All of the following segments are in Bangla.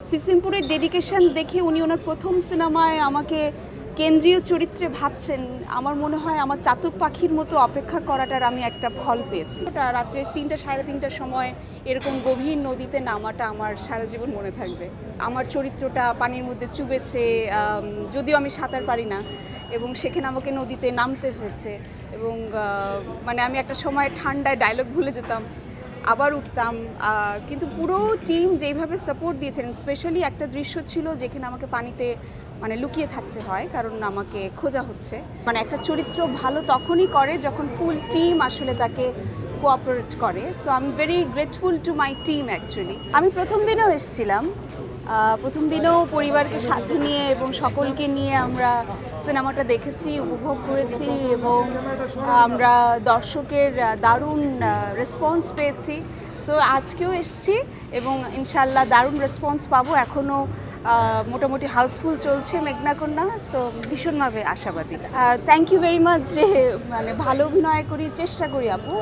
সিসিমপুরের ডেডিকেশন দেখে উনি ওনার প্রথম সিনেমায় আমাকে কেন্দ্রীয় চরিত্রে ভাবছেন। আমার মনে হয় আমার চাতক পাখির মতো অপেক্ষা করাটার আমি একটা ফল পেয়েছি। ওটা রাত্রে তিনটা, সাড়ে তিনটার সময় এরকম গভীর নদীতে নামাটা আমার সারা জীবন মনে থাকবে। আমার চরিত্রটা পানির মধ্যে চুবেছে যদিও আমি সাঁতার পারি না এবং সেখানে আমাকে নদীতে নামতে হয়েছে এবং মানে আমি একটা সময় ঠান্ডায় ডায়লগ ভুলে যেতাম। আবার উঠতাম কিন্তু পুরো টিম যেইভাবে সাপোর্ট দিয়েছেন স্পেশালি একটা দৃশ্য ছিল যেখানে আমাকে পানিতে মানে লুকিয়ে থাকতে হয়, কারণ আমাকে খোঁজা হচ্ছে। মানে একটা চরিত্র ভালো তখনই করে যখন ফুল টিম আসলে তাকে কোঅপারেট করে। So I am very grateful to my team actually আমি প্রথম দিনেও এসেছিলাম। প্রথম দিনেও পরিবারকে সাথে নিয়ে এবং সকলকে নিয়ে আমরা সিনেমাটা দেখেছি, উপভোগ করেছি এবং আমরা দর্শকের দারুণ রেসপন্স পেয়েছি। সো আজকেও এসছি এবং ইনশাল্লাহ দারুণ রেসপন্স পাবো। এখনও মোটামুটি হাউসফুল চলছে মেঘনাকন্যা সো ভীষণভাবে আশাবাদী। থ্যাংক ইউ ভেরি মাচ যে মানে ভালো অভিনয় করি চেষ্টা করি আপু।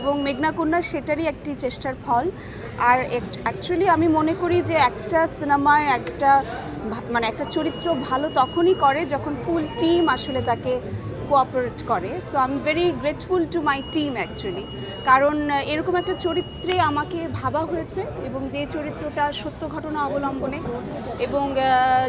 এবং মেঘনাকন্যা সেটারই একটি চেষ্টার ফল। আর অ্যাকচুয়ালি আমি মনে করি যে একটা সিনেমায় একটা মানে একটা চরিত্র ভালো তখনই করে যখন ফুল টিম আসলে তাকে কোঅপারেট করে। So I am very grateful to my team actually কারণ এরকম একটা চরিত্রে আমাকে ভাবা হয়েছে এবং যে চরিত্রটা সত্য ঘটনা অবলম্বনে এবং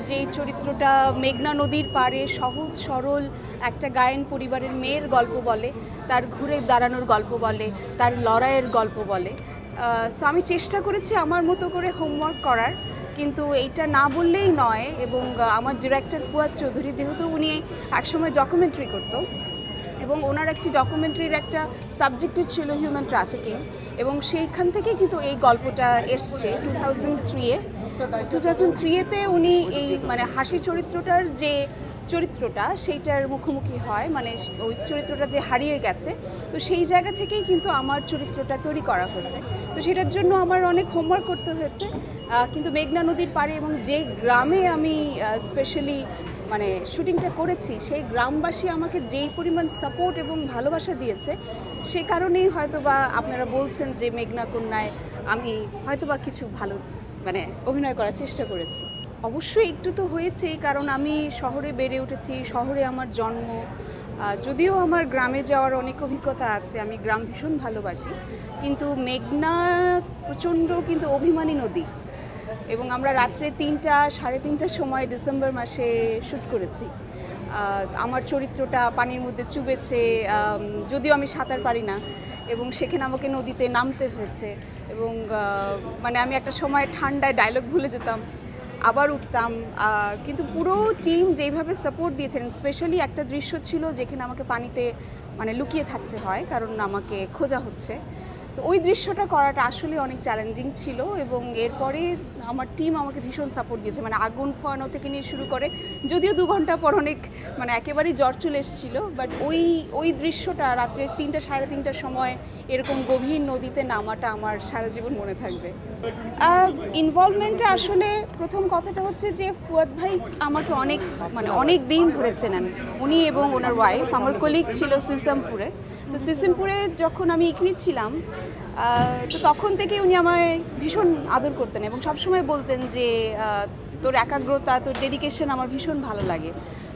যেই চরিত্রটা মেঘনা নদীর পাড়ে সহজ, সরল একটা গায়ন পরিবারের মেয়ের গল্প বলে, তার ঘুরে দাঁড়ানোর গল্প বলে, তার লড়াইয়ের গল্প বলে। সো আমি চেষ্টা করেছি আমার মতো করে হোমওয়ার্ক করার। কিন্তু এইটা না বললেই নয় এবং আমার ডিরেক্টর ফুয়াদ চৌধুরী যেহেতু উনি একসময় ডকুমেন্টারি করতো এবং ওনার একটি ডকুমেন্টারির একটা সাবজেক্টে ছিল হিউম্যান ট্রাফিকিং এবং সেইখান থেকে কিন্তু এই গল্পটা এসছে টু থাউজেন্ড থ্রিয়ে টু থাউজেন্ড থ্রিয়েতে উনি এই মানে হাসি চরিত্রটার যে চরিত্রটা সেইটার মুখোমুখি হয় মানে ওই চরিত্রটা যে হারিয়ে গেছে, তো সেই জায়গা থেকেই কিন্তু আমার চরিত্রটা তৈরি করা হয়েছে। তো সেটার জন্য আমার অনেক হোমওয়ার্ক করতে হয়েছে কিন্তু মেঘনা নদীর পাড়ে এবং যে গ্রামে আমি স্পেশালি মানে শুটিংটা করেছি, সেই গ্রামবাসী আমাকে যেই পরিমাণ সাপোর্ট এবং ভালোবাসা দিয়েছে, সে কারণেই হয়তো বা আপনারা বলছেন যে মেঘনা কন্যায় আমি হয়তো বা কিছু ভালো মানে অভিনয় করার চেষ্টা করেছি। অবশ্যই একটু তো হয়েছেই, কারণ আমি শহরে বেড়ে উঠেছি, শহরে আমার জন্ম যদিও আমার গ্রামে যাওয়ার অনেক অভিজ্ঞতা আছে, আমি গ্রাম ভীষণ ভালোবাসি, কিন্তু মেঘনা প্রচণ্ড কিন্তু অভিমানী নদী এবং আমরা রাত্রে তিনটা, সাড়ে তিনটার সময় ডিসেম্বর মাসে শ্যুট করেছি। আমার চরিত্রটা পানির মধ্যে চুবেছে যদিও আমি সাঁতার পারি না এবং সেখানে আমাকে নদীতে নামতে হয়েছে এবং মানে আমি একটা সময় ঠান্ডায় ডায়লগ ভুলে যেতাম। আবার উঠতাম কিন্তু পুরো টিম যেইভাবে সাপোর্ট দিয়েছেন স্পেশালি একটা দৃশ্য ছিল যেখানে আমাকে পানিতে মানে লুকিয়ে থাকতে হয়, কারণ আমাকে খোঁজা হচ্ছে। তো ওই দৃশ্যটা করাটা আসলে অনেক চ্যালেঞ্জিং ছিল এবং এরপরে আমার টিম আমাকে ভীষণ সাপোর্ট দিয়েছে মানে আগুন ফোয়ানো থেকে নিয়ে শুরু করে, যদিও দু ঘণ্টা পর অনেক মানে একেবারেই জ্বর চলে এসেছিল বাট ওই ওই দৃশ্যটা রাত্রে তিনটা, সাড়ে তিনটার সময় এরকম গভীর নদীতে নামাটা আমার সারা জীবন মনে থাকবে। ইনভলভমেন্টটা আসলে প্রথম কথাটা হচ্ছে যে ফুয়াদ ভাই আমাকে অনেক মানে অনেক দিন ধরে চেনেন। উনি এবং ওনার ওয়াইফ আমার কলিগ ছিল সিসামপুরে। তো সিসিমপুরে যখন আমি ইকরি ছিলাম তো তখন থেকে উনি আমায় ভীষণ আদর করতেন এবং সবসময় বলতেন যে তোর একাগ্রতা, তোর ডেডিকেশন আমার ভীষণ ভালো লাগে।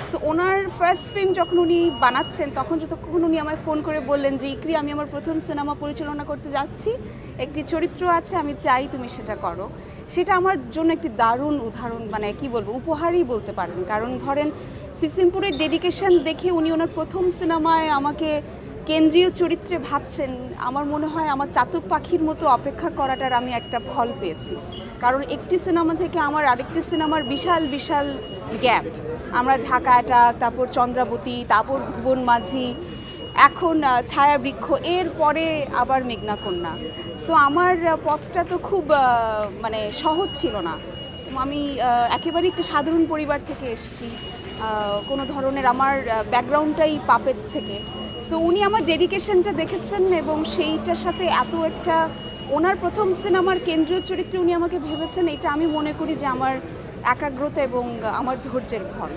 সো ওনার ফার্স্ট ফিল্ম যখন উনি বানাচ্ছেন, তখন যতক্ষণ উনি আমায় ফোন করে বললেন যে, ইকরি, আমি আমার প্রথম সিনেমা পরিচালনা করতে যাচ্ছি, একটি চরিত্র আছে, আমি চাই তুমি সেটা করো। সেটা আমার জন্য একটি দারুণ উদাহরণ মানে কি বলব, উপহারই বলতে পারেন। কারণ ধরেন, সিসিমপুরের ডেডিকেশন দেখে উনি ওনার প্রথম সিনেমায় আমাকে কেন্দ্রীয় চরিত্রে ভাবছেন আমার মনে হয় আমার চাতক পাখির মতো অপেক্ষা করাটার আমি একটা ফল পেয়েছি। কারণ একটি সিনেমা থেকে আমার আরেকটি সিনেমার বিশাল বিশাল গ্যাপ। আমরা ঢাকা অ্যাটাক তারপর চন্দ্রাবতী তারপর ভুবন মাঝি এখন আহ, ছায়াবৃক্ষ এর পরে আবার মেঘনা কন্যা সো আমার পথটা তো খুব মানে সহজ ছিল না। আমি একেবারে একটি সাধারণ পরিবার থেকে এসেছি। কোনো ধরনের আমার ব্যাকগ্রাউন্ডটাই পাপের থেকে। সো উনি আমার ডেডিকেশনটা দেখেছেন এবং সেইটার সাথে এত একটা ওনার প্রথম সিনেমার কেন্দ্রীয় চরিত্রে উনি আমাকে ভেবেছেন, এটা আমি মনে করি যে আমার একাগ্রতা এবং আমার ধৈর্যের ফল